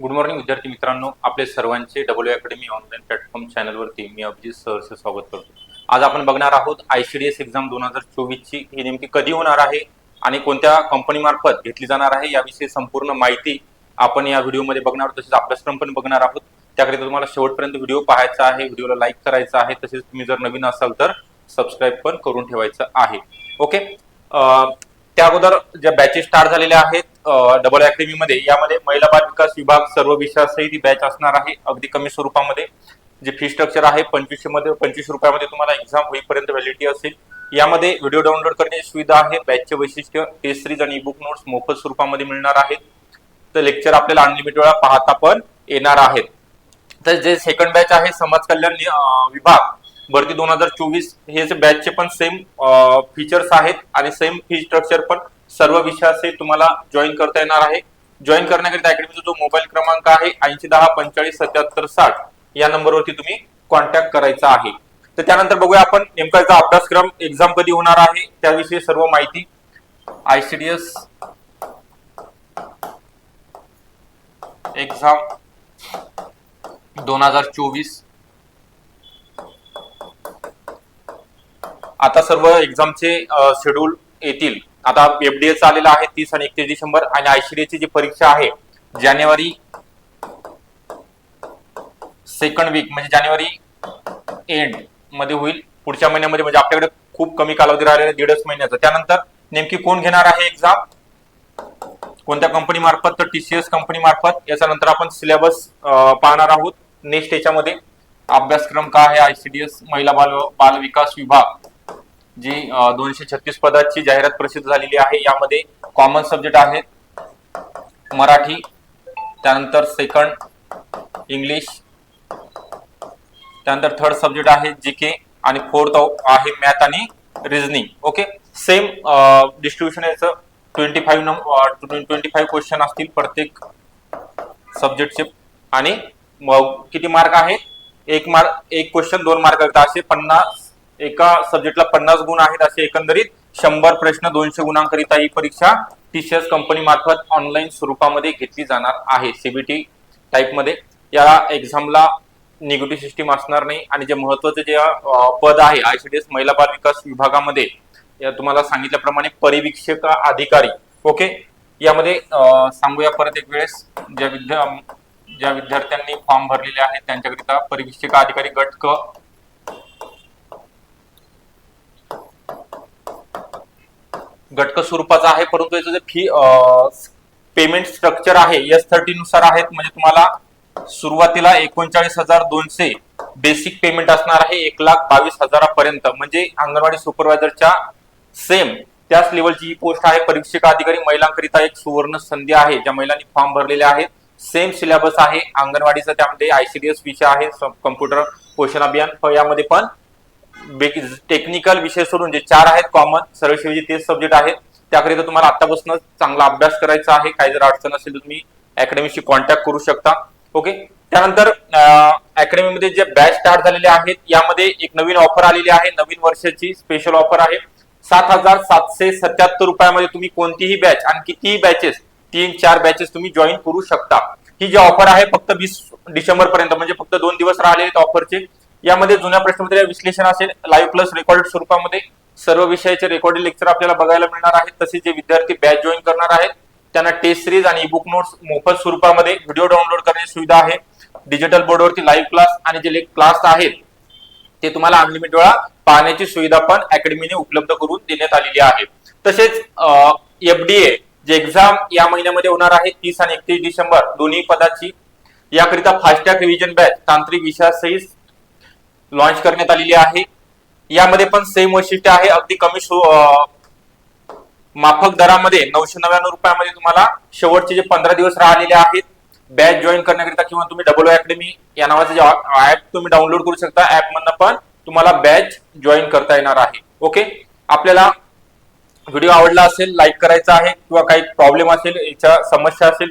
Good morning विद्यार्थी मित्रांनो. आपले सर्वांचे डब्ल्यू अकॅडमी ऑनलाईन प्लॅटफॉर्म चॅनलवरती मी अभिजित सहर्ष स्वागत करतो. आज आपण बघणार आहोत आयसीडीएस एक्झाम दोन हजार चोवीसची. ही नेमकी कधी होणार आहे आणि कोणत्या कंपनीमार्फत घेतली जाणार आहे याविषयी संपूर्ण माहिती आपण या व्हिडिओमध्ये बघणार आहोत. तसेच अभ्यासक्रम पण बघणार आहोत. त्याकरिता तुम्हाला शेवटपर्यंत व्हिडिओ पाहायचा आहे व्हिडिओला लाईक करायचा आहे. तसेच तुम्ही जर नवीन असाल तर सबस्क्राईब पण करून ठेवायचं आहे. ओके त्या अगोदर ज्या बॅचेस स्टार्ट झालेल्या आहेत डबल अकॅडमीमध्ये यामध्ये महिला बाल विकास विभाग सर्व विषयासहित ती बॅच असणार आहे अगदी कमी स्वरूपामध्ये. जे फी स्ट्रक्चर आहे पंचवीसशे मध्ये पंचवीस रुपयामध्ये तुम्हाला एक्झाम होईपर्यंत व्हॅलिडिटी असेल. यामध्ये व्हिडिओ डाउनलोड करण्याची सुविधा आहे बॅचचे वैशिष्ट्य टेस्ट सिरीज आणि बुक नोट्स मोफत स्वरूपामध्ये मिळणार आहेत. तर लेक्चर आपल्याला अनलिमिटेड वेळा पाहता पण येणार आहेत. तर जे सेकंड बॅच आहे समाज कल्याण विभाग भरती दोन हजार चोवीस हे जे बॅचचे पण सेम फीचर्स आहेत आणि सेम फी स्ट्रक्चर पण सर्व विषयाचे तुम्हाला जॉईन करता येणार आहे. जॉईन करण्याकरिता अकॅडमीचा जो मोबाईल क्रमांक आहे ऐंशी दहा पंचेचाळीस सत्याहत्तर साठ या नंबरवरती तुम्ही कॉन्टॅक्ट करायचा आहे. तर त्यानंतर बघूया आपण नेमका याचा अभ्यासक्रम एक्झाम कधी होणार आहे त्याविषयी सर्व माहिती आयसीडीएस एक्झाम दोन हजार चोवीस आता सर्व एक्झामचे शेड्यूल येतील. आता एफडीएच आलेला आहे तीस आणि एकतीस डिसेंबर आणि आयसीडीएची जी परीक्षा आहे जानेवारी सेकंड वीक म्हणजे जानेवारी एंडमध्ये होईल. पुढच्या महिन्यामध्ये म्हणजे आपल्याकडे खूप कमी कालावधी राहिलेला दीडच महिन्याचा. त्यानंतर नेमकी कोण घेणार आहे एक्झाम कोणत्या कंपनी मार्फत? तर टीसीएस कंपनी मार्फत. याच्या नंतर आपण सिलेबस पाहणार आहोत. नेक्स्ट याच्यामध्ये अभ्यासक्रम काय आहे? आयसीडीएस महिला बाल बाल विकास विभाग. जी दोनशे छत्तीस पदाची जाहिरात प्रसिद्ध झालेली आहे. यामध्ये कॉमन सब्जेक्ट आहेत. मराठी त्यानंतर सेकंड इंग्लिश त्यानंतर थर्ड सब्जेक्ट आहे जी के आणि फोर्थ आहे मॅथ आणि रिझनिंग ओके सेम डिस्ट्रीब्युशन याचं twenty five number twenty five question असतील प्रत्येक सब्जेक्टचे आणि किती मार्क आहे एक मार्क एक क्वेश्चन दोन मार्क असे पन्नास एका सब्जेक्टला पन्नास गुण आहेत असे एकंदरीत शंभर प्रश्न दोनशे गुणांकरिता ही परीक्षा टीसीएस कंपनी मार्फत ऑनलाईन स्वरूपामध्ये घेतली जाणार आहे सीबीटी टाईपमध्ये. या एक्झामला निगेटिव्ह सिस्टीम असणार नाही आणि जे महत्वाचं जे पद आहे आयसीडीएस महिला बाल विकास विभागामध्ये तुम्हाला सांगितल्याप्रमाणे परिवीक्षक अधिकारी. ओके यामध्ये सांगूया परत एक वेळेस. ज्या विद्या ज्या विद्यार्थ्यांनी फॉर्म भरलेले आहेत त्यांच्याकरिता परिवीक्षक अधिकारी गट क घटक स्वरूपाचा आहे परंतु याचं जे फी पेमेंट स्ट्रक्चर आहे एस थर्टी नुसार आहेत म्हणजे तुम्हाला सुरुवातीला एकोणचाळीस हजार दोनशे बेसिक पेमेंट असणार आहे एक लाख बावीस हजारापर्यंत. म्हणजे अंगणवाडी सुपरवायझरच्या सेम त्याच लेवलची ही पोस्ट आहे. परीक्षिका अधिकारी महिलांकरिता एक सुवर्ण संधी आहे ज्या महिलांनी फॉर्म भरलेले आहेत. सेम सिलेबस आहे अंगणवाडीचा त्यामध्ये आयसीडीएस विषय आहे कम्प्युटर पोषण अभियान यामध्ये पण टेक्निकल विषय सोडून जे चार आहेत कॉमन सर्वसेवेचे तेच सब्जेक्ट आहेत. त्याकरिता तुम्हाला आतापासून चांगला अभ्यास करायचा आहे. काही जर अडचण असेल तर तुम्ही अकॅडमीशी कॉन्टॅक्ट करू शकता. ओके त्यानंतर अकॅडमीमध्ये जे बॅच स्टार्ट झालेले आहेत यामध्ये एक नवीन ऑफर आलेली आहे. नवीन वर्षाची स्पेशल ऑफर आहे. सात हजार सातशे सत्याहत्तर रुपयामध्ये तुम्ही कोणतीही बॅच आणि कितीही बॅचेस तीन चार बॅचेस तुम्ही जॉईन करू शकता. ही जी ऑफर आहे फक्त वीस डिसेंबर पर्यंत म्हणजे फक्त दोन दिवस राहिले आहेत ऑफरचे यामध्ये जुन्या प्रश्नपत्रिका विश्लेषण असेल लाईव्ह प्लस रेकॉर्डेड स्वरूपामध्ये. सर्व विषयाचे रेकॉर्डेड लेक्चर आपल्याला बघायला मिळणार आहेत. तसेच जे विद्यार्थी बॅच जॉईन करणार आहेत त्यांना टेस्ट सिरीज आणि बुक नोट्स मोफत स्वरूपामध्ये व्हिडिओ डाउनलोड करण्याची सुविधा आहे. डिजिटल बोर्डवरती लाईव्ह क्लास आणि जे क्लास आहेत ते तुम्हाला अनलिमिटेड वेळा पाहण्याची सुविधा पण अकॅडमीने उपलब्ध करून देण्यात आलेली आहे. तसेच एफडीए जे एक्झाम या महिन्यामध्ये होणार आहे तीस आणि एकतीस डिसेंबर दोन्ही पदाची. याकरिता फास्टॅग रिव्हिजन बॅच तांत्रिक विषयासहित लॉन्च करण्यात आलेली आहे. यामध्ये पण सेम वैशिष्ट्य आहे. अगदी कमी माफक दरामध्ये नऊशे नव्याण्णव रुपयामध्ये तुम्हाला शेवटचे जे पंधरा दिवस राहिलेले आहेत बॅच जॉईन करण्याकरिता किंवा तुम्ही डबल अकॅडमी या नावाचं जे ऍप तुम्ही डाउनलोड करू शकता. ऍप मधनं पण तुम्हाला बॅच जॉईन करता येणार आहे. ओके आपल्याला व्हिडिओ आवडला असेल लाईक करायचा आहे किंवा काही प्रॉब्लेम असेल याच्या समस्या असेल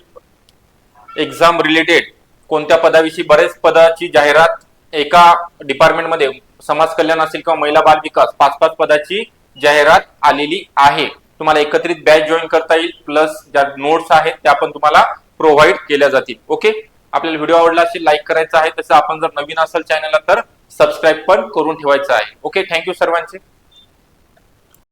एक्झाम रिलेटेड कोणत्या पदाविषयी बरेच पदाची जाहिरात एका डिपार्टमेंटमध्ये समाज कल्याण असेल किंवा महिला बाल विकास पाच पाच पदाची जाहिरात आलेली आहे. तुम्हाला एकत्रित बॅच जॉईन करता येईल प्लस ज्या नोट्स आहेत त्या पण तुम्हाला प्रोव्हाइड केल्या जातील. ओके? आपल्याला व्हिडिओ आवडला असेल लाईक करायचा आहे तसं आपण जर नवीन असेल चॅनलला तर सबस्क्राईब पण करून ठेवायचं आहे. ओके? थँक्यू सर्वांचे.